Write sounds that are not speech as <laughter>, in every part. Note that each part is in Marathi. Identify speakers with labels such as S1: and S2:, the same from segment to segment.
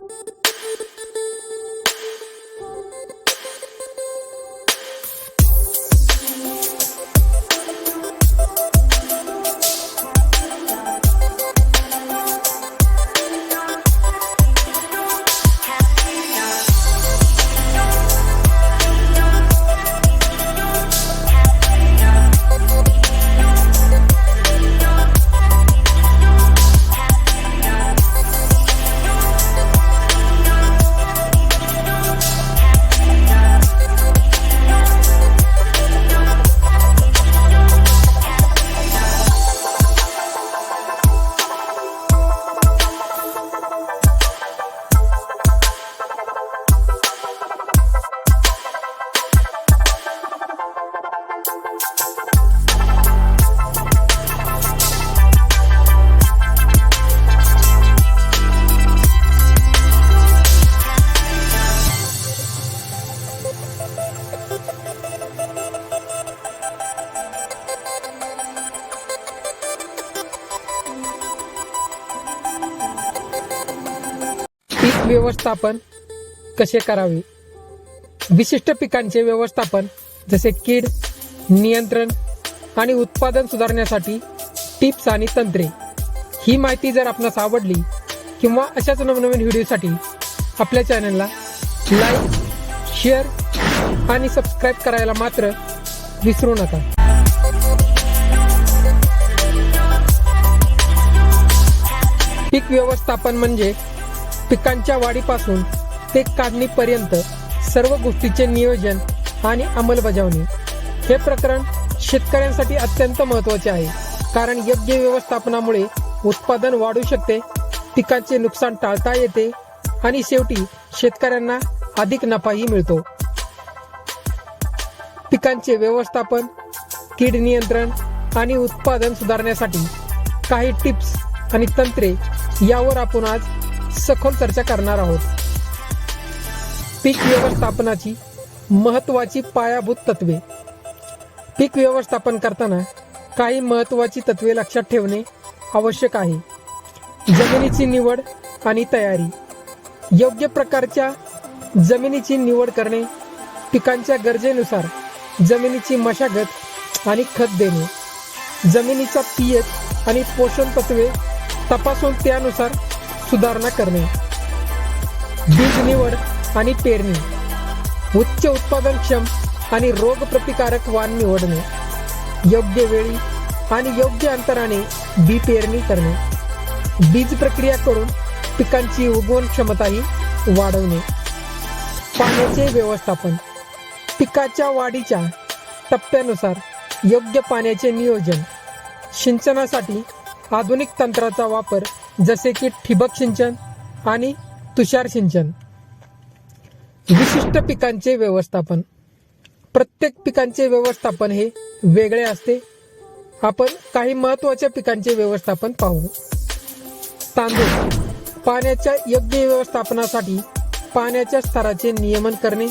S1: Thank <laughs> you. व्यवस्थापन कसे करावे? विशिष्ट पिकांचे व्यवस्थापन जसे कीड नियंत्रण आणि उत्पादन सुधारण्यासाठी टिप्स आणि तंत्रे. ही माहिती जर आपणास आवडली किंवा अशाच नवनवीन व्हिडिओसाठी आपल्या चॅनलला लाईक शेअर आणि सबस्क्राईब करायला मात्र विसरू नका. पीक व्यवस्थापन म्हणजे पिकांच्या वाढीपासून ते काढणीपर्यंत सर्व गोष्टीचे नियोजन आणि अंमलबजावणी हे प्रकरण शेतकऱ्यांसाठी अत्यंत महत्त्वाचे आहे. कारण योग्य व्यवस्थापनामुळे उत्पादन वाढू शकते पिकांचे नुकसान टाळता येते आणि शेवटी शेतकऱ्यांना अधिक नफाही मिळतो. पिकांचे व्यवस्थापन कीड नियंत्रण आणि उत्पादन सुधारण्यासाठी काही टिप्स आणि तंत्रे यावर आपण आज सखोल चर्चा करणार आहोत. पीक व्यवस्थापनाची महत्वाची पायाभूत तत्वे. पीक व्यवस्थापन करताना काही महत्वाची तत्वे लक्षात ठेवणे आवश्यक आहे. जमिनीची निवड आणि तयारी. योग्य प्रकारच्या जमिनीची निवड करणे पिकांच्या गरजेनुसार जमिनीची मशागत आणि खत देणे. जमिनीचा पीएच आणि पोषण तत्वे तपासून त्यानुसार सुधारणा करणे. बीज निवड आणि पेरणी. उच्च उत्पादनक्षम आणि रोग प्रतिकारक वाण निवडणे. योग्य वेळी आणि योग्य अंतराने बी पेरणी करणे. बीज प्रक्रिया करून पिकांची उगवण क्षमताही वाढवणे. पाण्याचे व्यवस्थापन. पिकाच्या वाढीच्या टप्प्यानुसार योग्य पाण्याचे नियोजन. सिंचनासाठी आधुनिक तंत्राचा वापर जसे की ठिबक सिंचन आणि तुषार सिंचन. विशिष्ट पिकांचे व्यवस्थापन. प्रत्येक पिकांचे व्यवस्थापन हे वेगळे असते. आपण काही महत्त्वाच्या पिकांचे व्यवस्थापन पाहू. तांदूळ. पाण्याच्या योग्य व्यवस्थापनासाठी पाण्याच्या स्तराचे नियमन करणे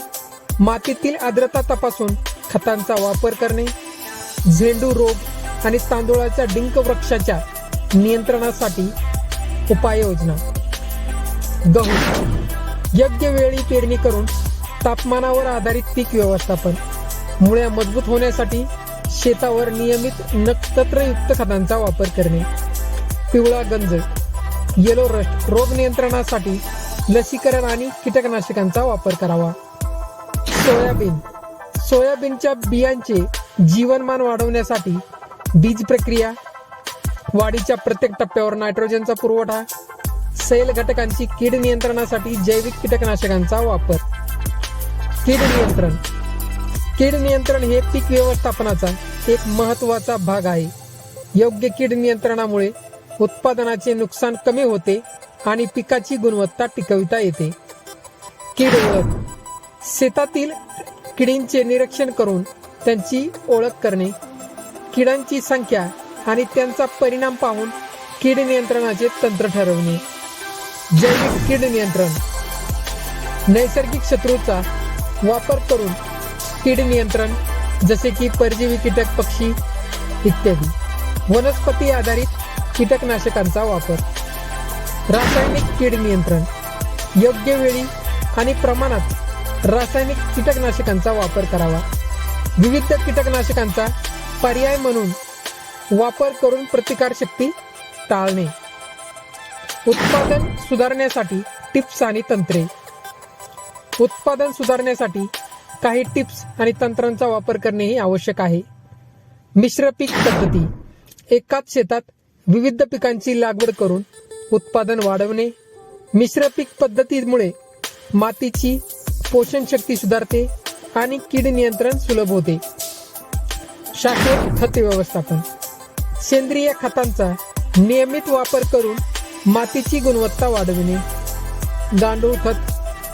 S1: मातीतील आर्द्रता तपासून खतांचा वापर करणे झेंडू रोग आणि तांदूळाच्या डिंक वृक्षाच्या नियंत्रणासाठी उपाययोजना. गहू. योग्य वेळी पेरणी करून तापमानावर आधारित पीक व्यवस्थापन. मुळ्या मजबूत होण्यासाठी शेतावर नियमित नक्षत्रयुक्त खतांचा वापर करणे. पिवळा गंज. येलो रस्ट रोग नियंत्रणासाठी लसीकरण आणि कीटकनाशकांचा वापर करावा. सोयाबीन. सोयाबीनच्या बियांचे जीवनमान वाढवण्यासाठी बीज प्रक्रिया वाढीच्या प्रत्येक टप्प्यावर नायट्रोजनचा पुरवठा सैल घटकांची कीड नियंत्रणासाठी जैविक कीटकनाशकांचा वापर. कीड नियंत्रण. कीड नियंत्रण हे पीक व्यवस्थापनाचा एक महत्त्वाचा भाग आहे. योग्य कीड नियंत्रणामुळे उत्पादनाचे नुकसान कमी होते आणि पिकाची गुणवत्ता टिकविता येते. कीड ओळख. शेतातील किडींचे निरीक्षण करून त्यांची ओळख करणे. किडांची संख्या आणि त्यांचा परिणाम पाहून कीड नियंत्रणाचे तंत्र ठरवणे. जैविक कीड नियंत्रण. नैसर्गिक शत्रूचा वापर करून कीड नियंत्रण जसे की परजीवी कीटक पक्षी इत्यादी. वनस्पती आधारित कीटकनाशकांचा वापर. रासायनिक कीड नियंत्रण. योग्य वेळी आणि प्रमाणात रासायनिक कीटकनाशकांचा वापर करावा. विविध कीटकनाशकांचा पर्याय म्हणून वापर करून प्रतिकारशक्ती टाळणे. उत्पादन सुधारण्यासाठी टिप्स आणि तंत्रे. उत्पादन सुधारण्यासाठी काही टिप्स आणि तंत्रांचा वापर करणेही आवश्यक आहे. मिश्र पीक पद्धती. एकाच शेतात विविध पिकांची लागवड करून उत्पादन वाढवणे. मिश्र पीक पद्धतीमुळे मातीची पोषण शक्ती सुधारते आणि कीड नियंत्रण सुलभ होते. शाश्वत खत व्यवस्थापन. सेंद्रिय खतांचा नियमित वापर करून मातीची गुणवत्ता वाढविणे. गांडूळ खत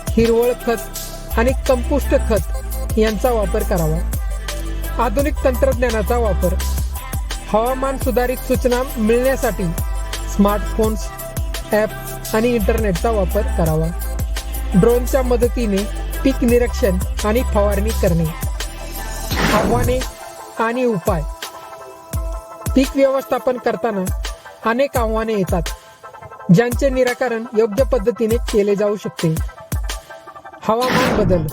S1: हिरवळ खत आणि कंपोस्ट खत यांचा वापर करावा. आधुनिक तंत्रज्ञानाचा वापर. हवामान सुधारित सूचना मिळण्यासाठी स्मार्टफोन्स ॲप आणि इंटरनेटचा वापर करावा. ड्रोनच्या मदतीने पीक निरीक्षण आणि फवारणी करणे. आव्हाने आणि उपाय. पीक व्यवस्थापन करताना अनेक आव्हाने येतात ज्यांचे निराकरण योग्य पद्धतीने केले जाऊ शकते. हवामान बदल.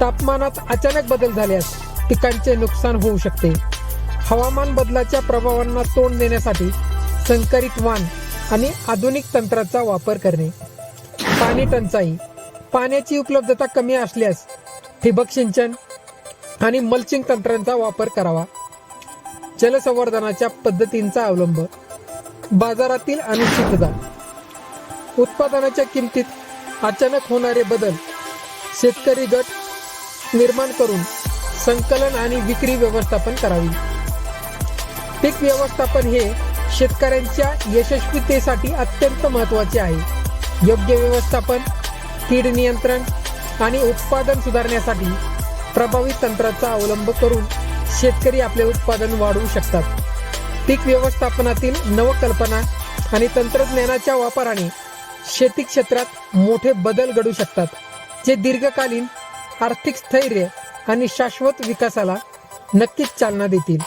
S1: तापमानात अचानक बदल झाल्यास पिकांचे नुकसान होऊ शकते. हवामान बदलाच्या प्रभावांना तोंड देण्यासाठी संकरित वाण आणि आधुनिक तंत्राचा वापर करणे. पाणी टंचाई. पाण्याची उपलब्धता कमी असल्यास ठिबक सिंचन आणि मल्चिंग तंत्रांचा वापर करावा. जलसंवर्धनाच्या पद्धतींचा अवलंब. बाजारातील अनिश्चितता. उत्पादनाच्या किमतीत अचानक होणारे बदल शेतकरी गट निर्माण करून संकलन आणि विक्री व्यवस्थापन करावी. पीक व्यवस्थापन हे शेतकऱ्यांच्या यशस्वीतेसाठी अत्यंत महत्त्वाचे आहे. योग्य व्यवस्थापन कीड नियंत्रण आणि उत्पादन सुधारण्यासाठी प्रभावी तंत्राचा अवलंब करून शेतकरी आपले उत्पादन वाढवू शकतात. पीक व्यवस्थापनातील नवकल्पना आणि तंत्रज्ञानाच्या वापराने शेती क्षेत्रात मोठे बदल घडू शकतात जे दीर्घकालीन आर्थिक स्थैर्य आणि शाश्वत विकासाला नक्कीच चालना देतील.